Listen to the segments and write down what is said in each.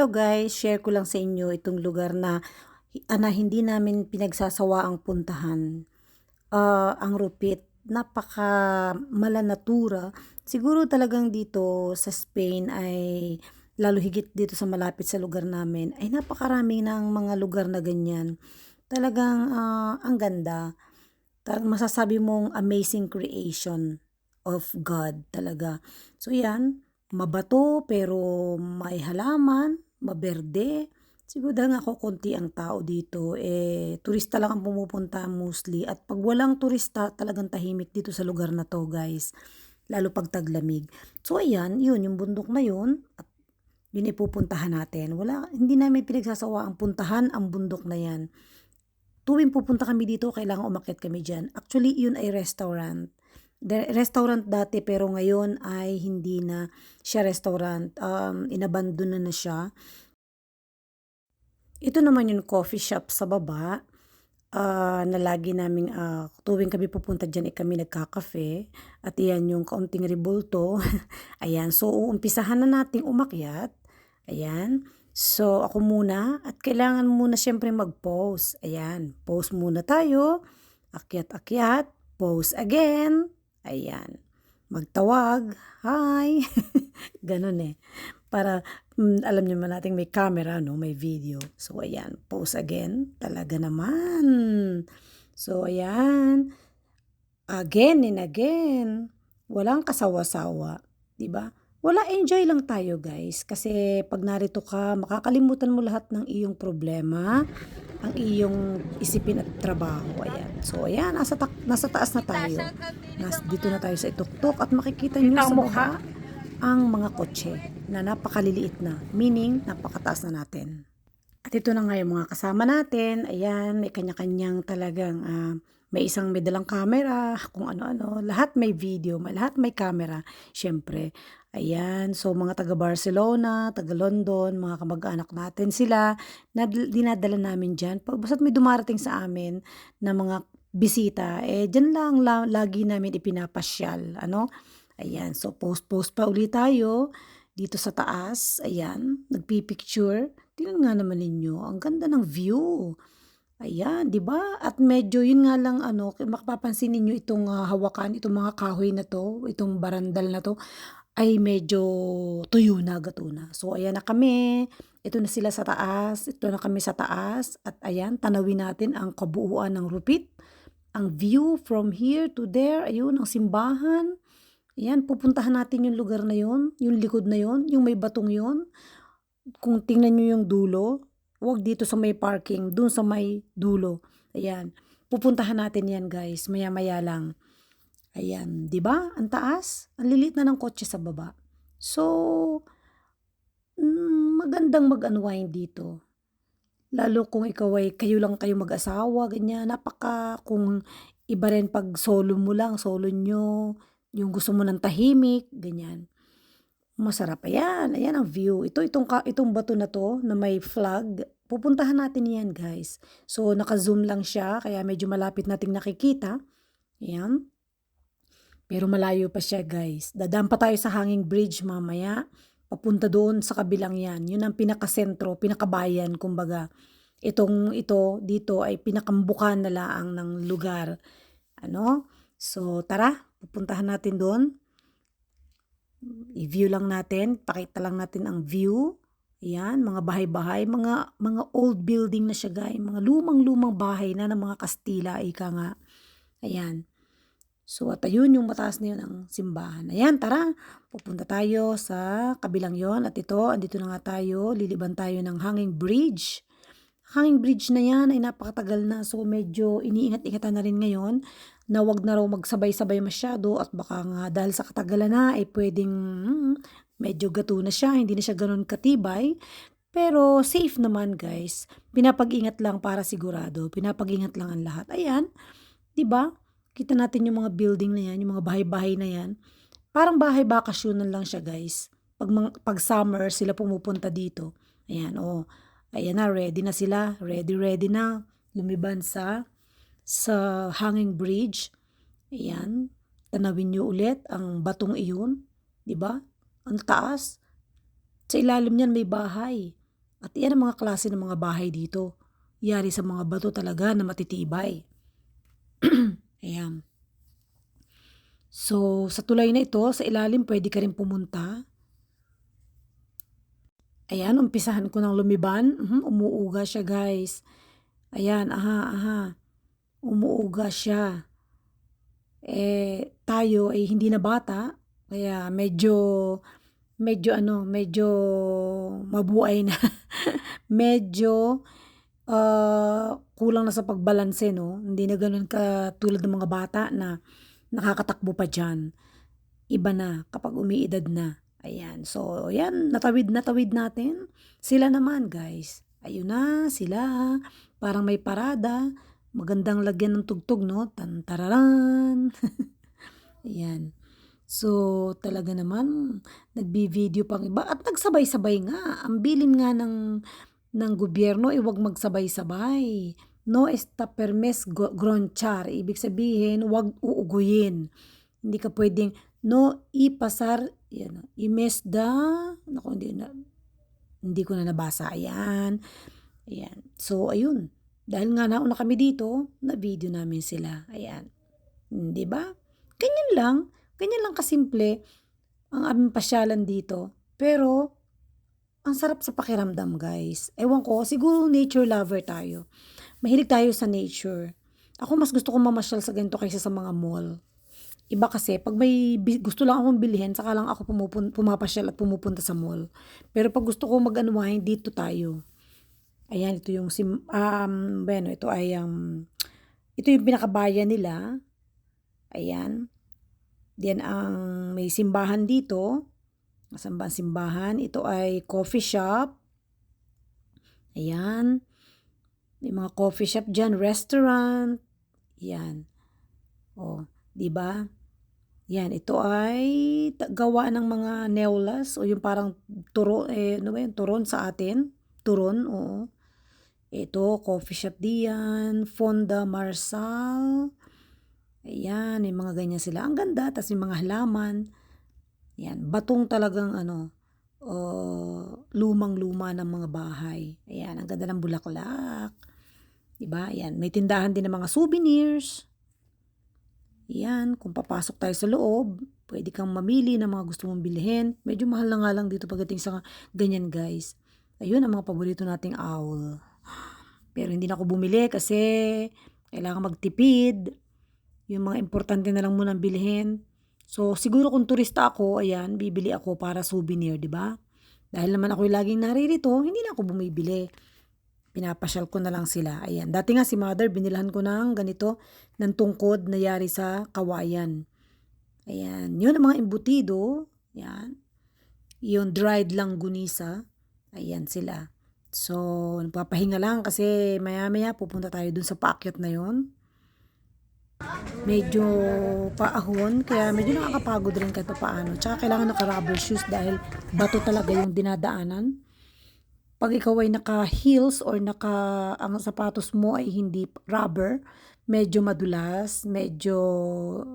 Hello guys, share ko lang sa inyo itong lugar na, ah, na hindi namin pinagsasawaang puntahan. Ah, ang Rupit, napaka malanatura. Siguro talagang dito sa Spain ay lalo higit dito sa malapit sa lugar namin ay napakarami ng mga lugar na ganyan. Talagang ah, ang ganda. Talagang masasabi mong amazing creation of God talaga. So yan, mabato pero may halaman, maberde. Siguro dahil nga konti ang tao dito, eh, turista lang ang pumupunta mostly. At pag walang turista, talagang tahimik dito sa lugar na to, guys. Lalo pag taglamig. So, ayan, yun, yung bundok na yun. At yun ipupuntahan natin. Wala, hindi namin pinagsasawa ang puntahan ang bundok na yan. Tuwing pupunta kami dito, kailangan umakyat kami dyan. Actually, yun ay restaurant restaurant dati pero ngayon ay hindi na siya restaurant. Um, inabandon na na siya. Ito naman yung coffee shop sa baba. Uh, na lagi naming uh, tuwing kami pupunta dyan eh kami nagkakafe. At iyan yung kaunting ribulto. Ayan. So uumpisahan na nating umakyat. Ayan. So ako muna. At kailangan muna syempre mag-pause. Ayan. Pause muna tayo. Akyat-akyat. Pause again Ayan. Magtawag. Hi. Ganun eh. Para mm, alam niyo man natin may camera, no? May video. So, ayan. Pause again. Talaga naman. So, ayan. Again and again. Walang kasawa-sawa. ba? Wala, enjoy lang tayo guys. Kasi pag narito ka, makakalimutan mo lahat ng iyong problema, ang iyong isipin at trabaho. Ayan. So, ayan, nasa, ta- nasa taas na tayo. Nas, dito na tayo sa ituktok at makikita nyo sa mukha ang mga kotse na napakaliliit na. Meaning, napakataas na natin. At ito na nga yung mga kasama natin. Ayan, may kanya-kanyang talagang uh, may isang may dalang camera, kung ano-ano. Lahat may video, lahat may camera, syempre. Ayan, so mga taga Barcelona, taga London, mga kamag-anak natin sila na dinadala namin dyan. Pag basta't may dumarating sa amin na mga bisita, eh dyan lang la, lagi namin ipinapasyal. Ano? Ayan, so post-post pa ulit tayo dito sa taas. Ayan, nagpipicture. Tingnan nga naman ninyo, ang ganda ng view. Ayan, 'di ba? At medyo 'yun nga lang ano, mapapansin niyo itong uh, hawakan, itong mga kahoy na 'to, itong barandal na 'to ay medyo tuyo na, gato na. So, ayan na kami. Ito na sila sa taas. Ito na kami sa taas. At ayan, tanawin natin ang kabuuan ng Rupit. Ang view from here to there. Ayun, ang simbahan. Ayan, pupuntahan natin yung lugar na yon, yung likod na yon, yung may batong yon. Kung tingnan nyo yung dulo, huwag dito sa may parking, dun sa may dulo. Ayan, pupuntahan natin yan guys, maya-maya lang. Ayan, 'di ba? Ang taas, ang lilit na ng kotse sa baba. So, mm, magandang mag-unwind dito. Lalo kung ikaw ay kayo lang kayo mag-asawa, ganyan. Napaka kung iba rin pag solo mo lang, solo nyo, yung gusto mo ng tahimik, ganyan. Masarap ayan, ayan ang view. Ito itong itong bato na to na may flag. Pupuntahan natin 'yan, guys. So naka-zoom lang siya kaya medyo malapit nating nakikita. Ayan. Pero malayo pa siya guys. Dadaan pa tayo sa hanging bridge mamaya. Papunta doon sa kabilang yan. Yun ang pinakasentro, pinakabayan kumbaga. Itong ito dito ay pinakambukan na laang ng lugar. Ano? So tara, pupuntahan natin doon. I-view lang natin, pakita lang natin ang view. Ayan, mga bahay-bahay, mga mga old building na siya guys, mga lumang-lumang bahay na ng mga Kastila, ika nga. Ayan. So at ayun yung mataas na yun ang simbahan. Ayan, tara, pupunta tayo sa kabilang yon At ito, andito na nga tayo, liliban tayo ng hanging bridge. Hanging bridge na yan ay napakatagal na. So medyo iniingat-ingatan na rin ngayon na wag na raw magsabay-sabay masyado at baka nga dahil sa katagalan na ay pwedeng hmm, medyo gato na siya, hindi na siya ganun katibay. Pero safe naman guys. Pinapag-ingat lang para sigurado. Pinapag-ingat lang ang lahat. Ayan, 'di ba? Kita natin yung mga building na yan, yung mga bahay-bahay na yan. Parang bahay bakasyonan lang siya guys. Pag, pag summer, sila pumupunta dito. Ayan, oh. Ayan na, ready na sila. Ready, ready na. Lumiban sa sa hanging bridge. Ayan. Tanawin nyo ulit ang batong iyon. ba? Ang taas. Sa ilalim niyan may bahay. At yan ang mga klase ng mga bahay dito. Yari sa mga bato talaga na matitibay. Ayan. So, sa tulay na ito, sa ilalim pwede ka rin pumunta. Ayan, umpisahan ko ng lumiban. Mhm, umuuga siya guys. Ayan, aha, aha. Umuuga siya. Eh, tayo ay hindi na bata. Kaya medyo, medyo ano, medyo mabuhay na. medyo uh, kulang na sa pagbalanse, no? Hindi na ganun ka tulad ng mga bata na nakakatakbo pa dyan. Iba na kapag umiidad na. Ayan. So, ayan. Natawid na tawid natin. Sila naman, guys. Ayun na, sila. Parang may parada. Magandang lagyan ng tugtog, no? Tantararan. ayan. So, talaga naman, nagbi-video pang iba. At nagsabay-sabay nga. Ang bilin nga ng, ng gobyerno, eh, wag magsabay-sabay. No está permes gronchar. Ibig sabihin, wag uuguyin. Hindi ka pwedeng no ipasar, yan, imesda, naku, hindi na, hindi ko na nabasa, ayan, ayan, so, ayun, dahil nga nauna kami dito, na video namin sila, ayan, di ba? Ganyan lang, ganyan lang kasimple, ang aming pasyalan dito, pero, ang sarap sa pakiramdam, guys. Ewan ko, siguro nature lover tayo. Mahilig tayo sa nature. Ako mas gusto ko mamasyal sa ganito kaysa sa mga mall. Iba kasi, pag may gusto lang akong bilhin, saka lang ako pumupun- pumapasyal at pumupunta sa mall. Pero pag gusto ko mag-anuwahin, dito tayo. Ayan, ito yung, sim, um, bueno, ito ay, um, ito yung pinakabayan nila. Ayan. Diyan ang may simbahan dito. Asan ba ang simbahan? Ito ay coffee shop. Ayan. May mga coffee shop dyan, restaurant. Yan. Oh, 'di ba? Yan, ito ay gawa ng mga neulas o yung parang turo, eh, ano ba yun, turon sa atin. Turon, oo. Ito, coffee shop diyan, Fonda Marsal. Ayan, may mga ganyan sila. Ang ganda, tapos yung mga halaman. Yan, batong talagang ano, uh, lumang-luma ng mga bahay. Ayan, ang ganda ng bulaklak. Diba? Ayan, may tindahan din ng mga souvenirs. Yan, kung papasok tayo sa loob, pwede kang mamili ng mga gusto mong bilhin. Medyo mahal na nga lang dito pagdating sa ganyan guys. Ayun ang mga paborito nating owl. Pero hindi na ako bumili kasi kailangan magtipid. Yung mga importante na lang muna bilhin. So siguro kung turista ako, ayan, bibili ako para souvenir, di ba? Dahil naman ako laging naririto, hindi na ako bumibili pinapasyal ko na lang sila. Ayan. Dati nga si mother, binilahan ko ng ganito, ng tungkod na yari sa kawayan. Ayan. Yun ang mga embutido. Ayan. Yung dried langgunisa. Ayan sila. So, nagpapahinga lang kasi maya-maya pupunta tayo dun sa paakyat na yon. Medyo paahon, kaya medyo nakakapagod rin kahit paano. Tsaka kailangan naka-rubber shoes dahil bato talaga yung dinadaanan pag ikaw ay naka-heels or naka ang sapatos mo ay hindi rubber, medyo madulas, medyo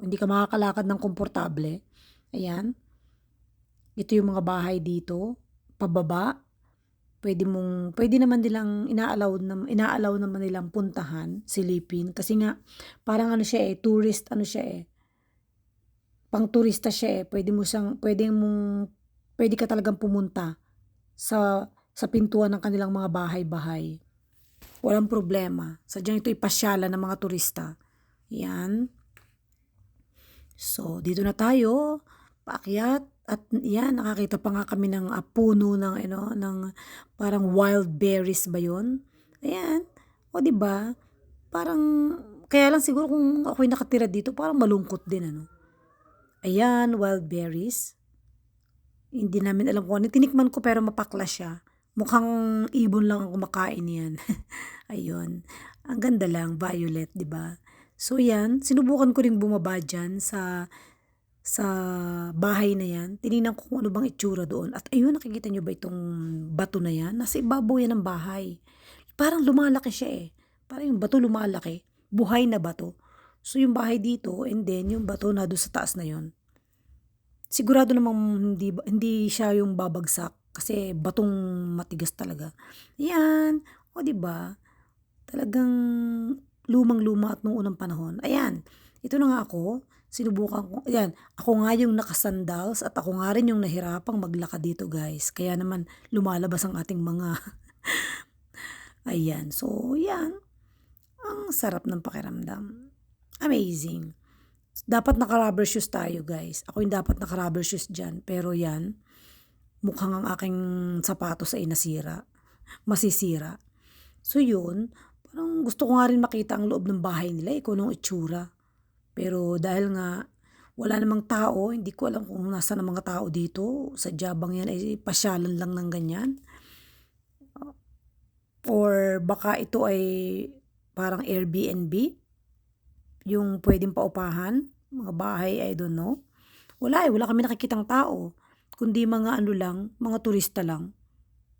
hindi ka makakalakad ng komportable. Ayan. Ito yung mga bahay dito, pababa. Pwede mong pwede naman nilang inaalaw na inaalaw naman nilang puntahan, silipin kasi nga parang ano siya eh, tourist ano siya eh. Pang turista siya eh. Pwede mo siyang pwede mong pwede ka talagang pumunta sa sa pintuan ng kanilang mga bahay-bahay. Walang problema. Sadyang ito ipasyalan ng mga turista. Yan. So, dito na tayo. Paakyat. At yan, nakakita pa nga kami ng uh, puno ng, ano, ng parang wild berries ba yun? Ayan. O, di ba Parang, kaya lang siguro kung ako'y nakatira dito, parang malungkot din, ano. Ayan, wild berries. Hindi namin alam kung ano. Tinikman ko pero mapakla siya. Mukhang ibon lang ang kumakain yan. Ayun. Ang ganda lang, violet, 'di ba? So yan, sinubukan ko ring bumaba diyan sa sa bahay na yan. Tiningnan ko kung ano bang itsura doon. At ayun, nakikita nyo ba itong bato na yan? Nasa ibabaw yan ng bahay. Parang lumalaki siya eh. Parang yung bato lumalaki. Buhay na bato. So yung bahay dito and then yung bato na doon sa taas na yon. Sigurado namang hindi, hindi siya yung babagsak kasi batong matigas talaga. Ayan, o 'di ba? Talagang lumang-luma at nung unang panahon. Ayan, ito na nga ako, sinubukan ko ayan, ako nga yung naka-sandals at ako nga rin yung nahirapang maglakad dito guys. Kaya naman lumalabas ang ating mga ayan. So, yan. Ang sarap ng pakiramdam. Amazing. Dapat naka-rubber shoes tayo guys. Ako yung dapat naka-rubber shoes dyan. Pero yan, mukhang ang aking sapatos ay nasira. Masisira. So yun, parang gusto ko nga rin makita ang loob ng bahay nila, kung anong itsura. Pero dahil nga wala namang tao, hindi ko alam kung nasa ng mga tao dito. Sa Jabang yan ay pasyalan lang ng ganyan. Or baka ito ay parang Airbnb. Yung pwedeng paupahan. Mga bahay, I don't know. Wala eh, wala kami nakikitang tao. Kundi mga ano lang, mga turista lang.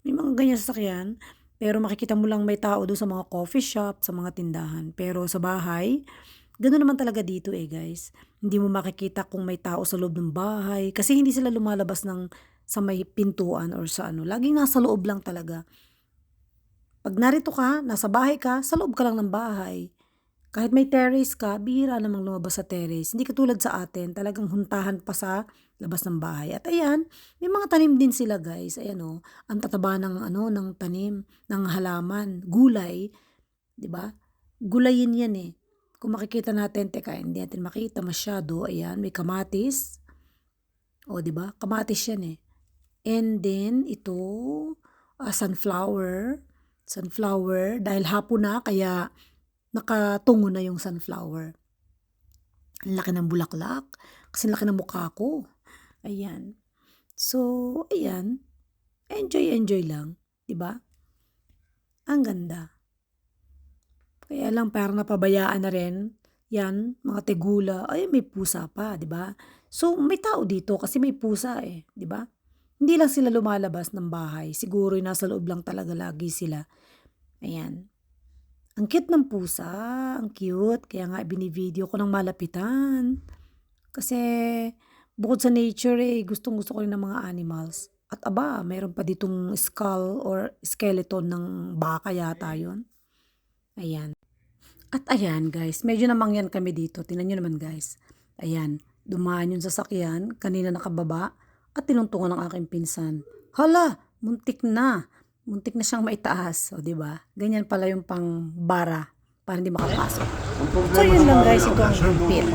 May mga ganyan sasakyan. Pero makikita mo lang may tao doon sa mga coffee shop, sa mga tindahan. Pero sa bahay, gano'n naman talaga dito eh guys. Hindi mo makikita kung may tao sa loob ng bahay. Kasi hindi sila lumalabas ng sa may pintuan or sa ano. Laging nasa loob lang talaga. Pag narito ka, nasa bahay ka, sa loob ka lang ng bahay. Kahit may terrace ka, bihira namang lumabas sa terrace. Hindi katulad sa atin, talagang huntahan pa sa labas ng bahay. At ayan, may mga tanim din sila guys. Ayan o, ang tataba ng, ano, ng tanim, ng halaman, gulay. ba? Gulayin yan eh. Kung makikita natin, teka, hindi natin makita masyado. Ayan, may kamatis. O, 'di ba? Kamatis yan eh. And then, ito, ah, sunflower. Sunflower, dahil hapon na, kaya nakatungo na yung sunflower. Ang laki ng bulaklak. Kasi laki ng mukha ko. Ayan. So, ayan. Enjoy, enjoy lang. ba? Ang ganda. Kaya lang parang napabayaan na rin. Yan, mga tegula. Ay, may pusa pa, 'di ba? So, may tao dito kasi may pusa eh, 'di ba? Hindi lang sila lumalabas ng bahay. Siguro nasa loob lang talaga lagi sila. Ayan. Ang cute ng pusa, ang cute. Kaya nga binivideo ko ng malapitan. Kasi bukod sa nature eh, gustong gusto ko rin ng mga animals. At aba, mayroon pa ditong skull or skeleton ng baka yata yon. Ayan. At ayan guys, medyo namangyan kami dito. Tingnan nyo naman guys. Ayan, dumaan yung sasakyan, kanina nakababa, at tinuntungan ng aking pinsan. Hala, muntik na. Muntik na siyang maitaas. O, di ba? Ganyan pala yung pang bara para hindi makapasok. So, yun lang guys. Ito ang rupit.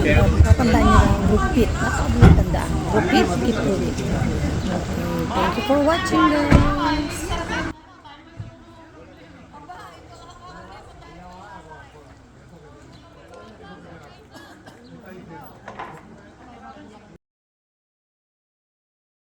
Ayan. Tatandaan nyo lang, rupit. Napakabulang tandaan. Rupit, keep rupit. Okay. Thank you for watching guys.